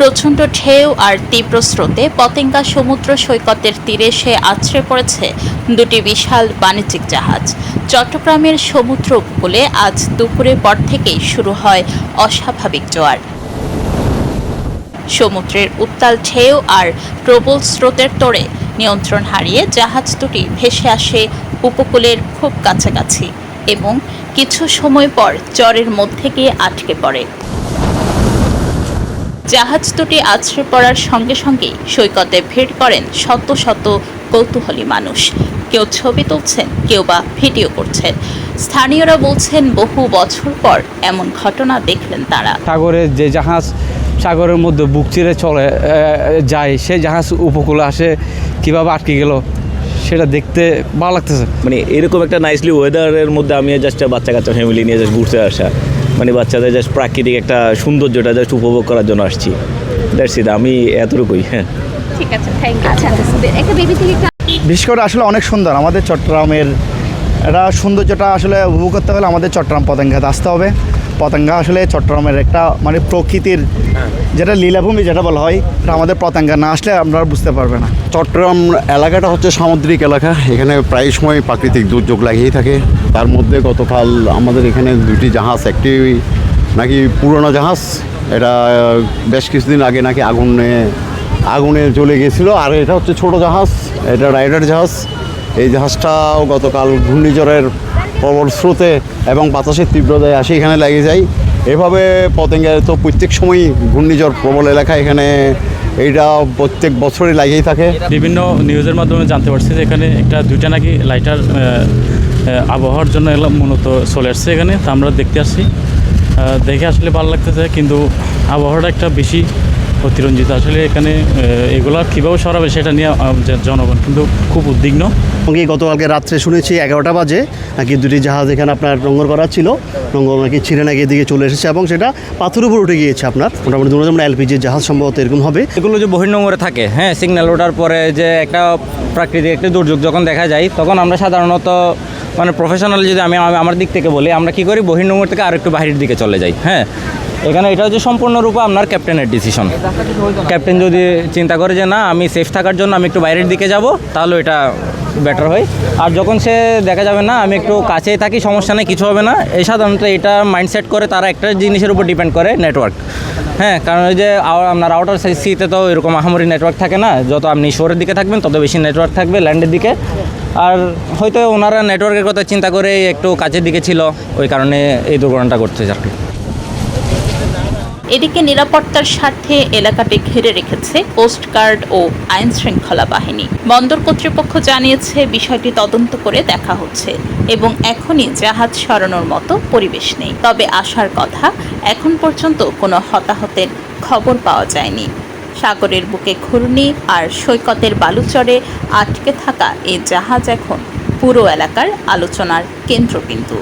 প্রচণ্ড ঢেউ আর তীব্র স্রোতে পতেঙ্গা সমুদ্র সৈকতের তীরে সে আছড়ে পড়েছে দুটি বিশাল বাণিজ্যিক জাহাজ। চট্টগ্রামের সমুদ্র উপকূলে আজ দুপুরের পর থেকেই শুরু হয় অস্বাভাবিক জোয়ার। সমুদ্রের উত্তাল ঢেউ আর প্রবল স্রোতের তোড়ে নিয়ন্ত্রণ হারিয়ে জাহাজ দুটি ভেসে আসে উপকূলের খুব কাছাকাছি এবং কিছু সময় পর চরের মধ্যে গিয়ে আটকে পড়ে। জাহাজ দুটি আছড়ে পড়ার সঙ্গে সঙ্গেই সৈকতে ভিড় করেন শত শত কৌতূহলী মানুষ। কেউ ছবি তুলছেন কেউ বা ভিডিও করছেন। স্থানীয়রা বলছেন বহু বছর পর এমন ঘটনা দেখলেন তারা। সাগরে যে জাহাজ সাগরের মধ্যে বুক চিরে চলে যায় সে জাহাজ উপকূলে আসে কীভাবে আটকে গেল সেটা দেখতে ভালো লাগতেছে। মানে এরকম একটা নাইসলি ওয়েদারের মধ্যে আমি জাস্ট বাচ্চা কাচ্চা ফ্যামিলি নিয়ে জাস্ট ঘুরতে আসা। মানে বাচ্চাদের জাস্ট প্রাকৃতিক একটা সৌন্দর্যটা জাস্ট উপভোগ করার জন্য আসছি। দ্যাটস ইট আমি এতটুকুই হ্যাঁ। ঠিক আছে থ্যাংক ইউ আচ্ছা একটা বেবি থেকে বিশেষ করে আসলে অনেক সুন্দর আমাদের চট্টগ্রামের এটা সৌন্দর্যটা আসলে উপভোগ করতে হলে আমাদের চট্টগ্রাম পতেঙ্গাতে আসতে হবে। পতেঙ্গা আসলে চট্টগ্রামের একটা মানে প্রকৃতির যেটা লীলাভূমি যেটা বলা হয়, এটা আমাদের পতেঙ্গা না আসলে আপনারা বুঝতে পারবে না। চট্টগ্রাম এলাকাটা হচ্ছে সামুদ্রিক এলাকা, এখানে প্রায় সময় প্রাকৃতিক দুর্যোগ লাগিয়েই থাকে। তার মধ্যে গতকাল আমাদের এখানে দুটি জাহাজ, একটি নাকি পুরনো জাহাজ, এটা বেশ কিছুদিন আগে নাকি আগুনে আগুনে চলে গিয়েছিল। আর এটা হচ্ছে ছোট জাহাজ, এটা রাইডার জাহাজ। এই জাহাজটাও গতকাল ঘূর্ণিঝড়ের প্রবল স্রোতে এবং বাতাসের তীব্রতায় আসে এখানে লেগে যায় এভাবে পতেঙ্গায় তো প্রত্যেক সময়ই ঘূর্ণিঝড় প্রবল এলাকা এখানে এইটা প্রত্যেক বছরই লাগেই থাকে। বিভিন্ন নিউজের মাধ্যমে জানতে পারছি যে এখানে একটা দুইটা নাকি লাইটার আবহাওয়ার জন্য এগুলো মূলত চলে আসছে এখানে। তা আমরা দেখতে আসছি দেখে আসলে ভালো লাগতেছে, কিন্তু আবহাওয়াটা একটা বেশি অতিরঞ্জিত। আসলে এখানে এগুলা কীভাবে সরাবে সেটা নিয়ে জনগণ কিন্তু খুব উদ্বিগ্ন। সঙ্গে গতকালকে রাত্রে শুনেছি এগারোটা বাজে নাকি দুটি জাহাজ এখানে আপনার নোংর করা ছিল। নোংর নাকি ছিঁড়ে নাকি এদিকে চলে এসেছে এবং সেটা পাথর উপর উঠে গিয়েছে আপনার। মোটামুটি দুটো আমরা এলপিজি জাহাজ সম্ভবত এরকম হবে। এগুলো যে বহির্নোঙরে থাকে হ্যাঁ সিগন্যাল ওঠার পরে যে একটা প্রাকৃতিক একটা দুর্যোগ যখন দেখা যায় তখন আমরা সাধারণত মানে প্রফেশনাল যদি আমি আমি- আমার দিক থেকে বলি আমরা কি করি বহির্নোঙর থেকে আরেকটু বাহিরের দিকে চলে যাই হ্যাঁ। এখানে এটা হচ্ছে সম্পূর্ণরূপে আপনার ক্যাপ্টেনের ডিসিশন ক্যাপ্টেন যদি চিন্তা করে যে না, আমি সেফ থাকার জন্য আমি একটু বাইরের দিকে যাব, তাহলে এটা বেটার হয়। আর যখন সে দেখা যাবে না, আমি একটু কাছেই থাকি, সমস্যা নেই, কিছু হবে না, এই সাধারণত এটা মাইন্ডসেট করে তারা একটা জিনিসের উপর ডিপেন্ড করে নেটওয়ার্ক হ্যাঁ কারণ ওই যে আপনার আউটার সিতে তো এরকম আহামরি নেটওয়ার্ক থাকে না, যত আপনি শোরের দিকে থাকবেন, তত বেশি নেটওয়ার্ক থাকবে ল্যান্ডের দিকে। আর হয়তো ওনারা নেটওয়ার্কের কথা চিন্তা করে একটু কাছের দিকে ছিল, ওই কারণে এই দুর্ঘটনাটা আর কি। এদিকে নিরাপত্তার স্বার্থে এলাকাটি ঘিরে রেখেছে কোস্টগার্ড ও আইন শৃঙ্খলা বাহিনী। বন্দর কর্তৃপক্ষ জানিয়েছে, বিষয়টি তদন্ত করে দেখা হচ্ছে এবং এখনই জাহাজ সরানোর মতো পরিবেশ নেই। তবে আসার কথা, এখন পর্যন্ত কোনো হতাহতের খবর পাওয়া যায়নি। সাগরের বুকে ঘূর্ণি আর সৈকতের বালুচরে আটকে থাকা এই জাহাজ এখন পুরো এলাকার আলোচনার কেন্দ্রবিন্দু।